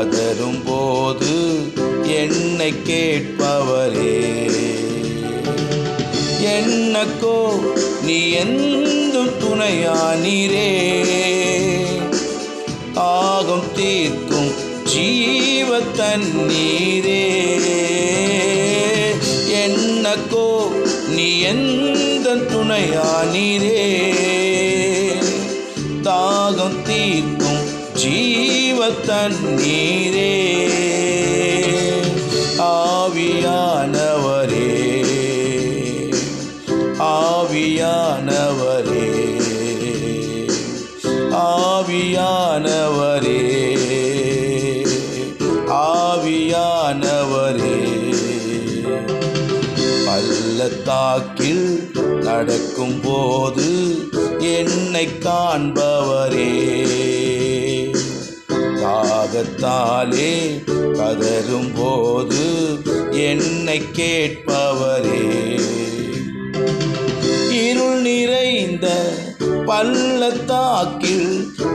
கதரும் போது என்னை கேட்பவரே. என்னக்கோ நீ எந்தும் துணையானீரே. ஆகும் தீர்க்கும் ஜீவ தண்ணீரே என்னக்கோ நீ எந்த துணையானீரே. தாகம் தீர்க்கும் ஜீவ தண்ணீரே ஆவியானவரே. ஆவியானவரே. ஆவியானவரே. ஆவியானவரே. பள்ளத்தாக்கில் நடக்கும் போது என்னை காண்பவரே. தாகத்தாலே கதரும் போது என்னை கேட்பவரே. இருள் நிறைந்த பள்ளத்தாக்கில்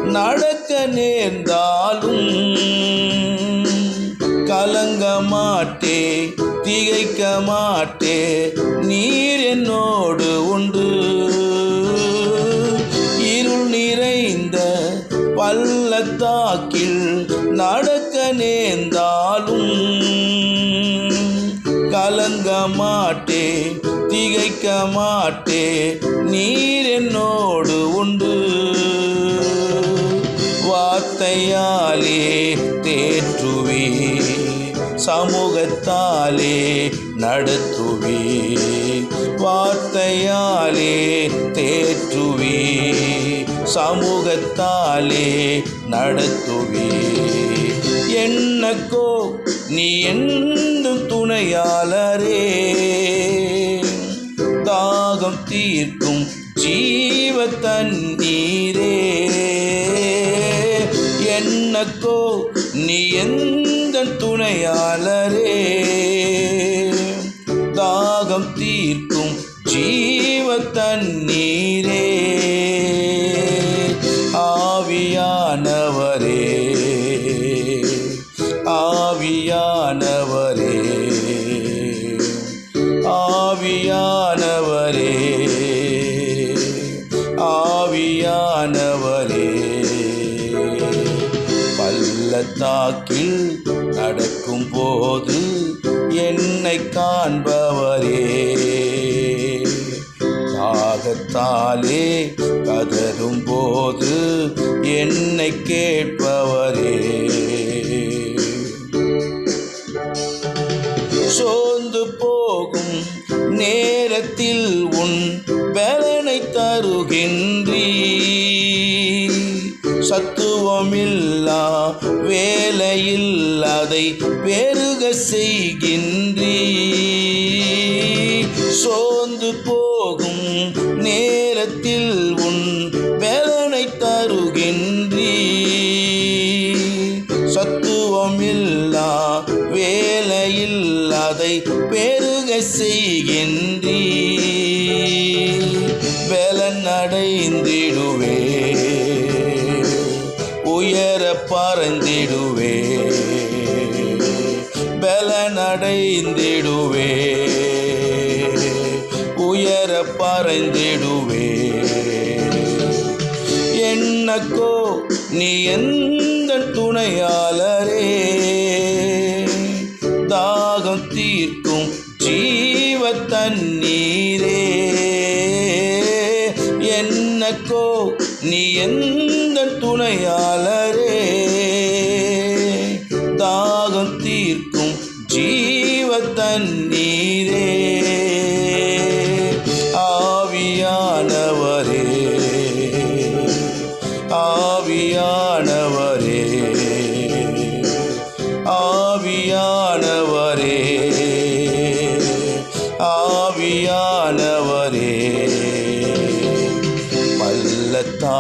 நடக்க நேர்ந்தாலும் கலங்க மாட்டே திகைக்க மாட்டே நீர் என்னோடு உண்டு பள்ளத்தாக்கில் நடக்க நேர்ந்தாலும் கலங்க மாட்டே திகைக்க மாட்டே நீர் என்னோடு உண்டு. வார்த்தையாலே தேற்றுவே சமூகத்தாலே நடத்துவே வார்த்தையாலே தேற்றுவே சமூகத்தாலே நடத்துவே. என்னக்கோ நீ என்னும் துணையாளரே? தாகம் தீர்க்கும் ஜீவ தண்ணீரே என்னக்கோ நீ எந்த துணையாளரே? தாகம் தீர்க்கும் ஜீவ தண்ணீரே ஆவியானவரே ஆவியானவரே. பள்ளத்தாக்கில் நடக்கும் போது என்னை காண்பவரே. தாகத்தாலே கதரும் போது என்னை கேட்ப தருகின்றீ சத்துவமில்லா வேலையில் அதை பெருக செய்கின்றீ சோர்ந்து போகும் நேரத்தில் உன் வேலனை தருகின்றீ சத்துவமில்லா வேலையில் அதை பெருக செய்கின்றீ அடைந்திடுவே உயர பறந்திடுவே. பலனடைந்திடுவே. உயர பறந்திடுவே. என்னக்கோ நீ எந்த துணையாளரே? தாகம் தீர்க்கும் ஜீவ தண்ணீரே. நீ எந்த துணையாளரே? தாகம் தீர்க்கும் ஜீவ தண்ணீரே ஆவியானவரே. ஆவியானவரே.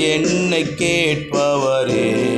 என்னை கேட்பவரே.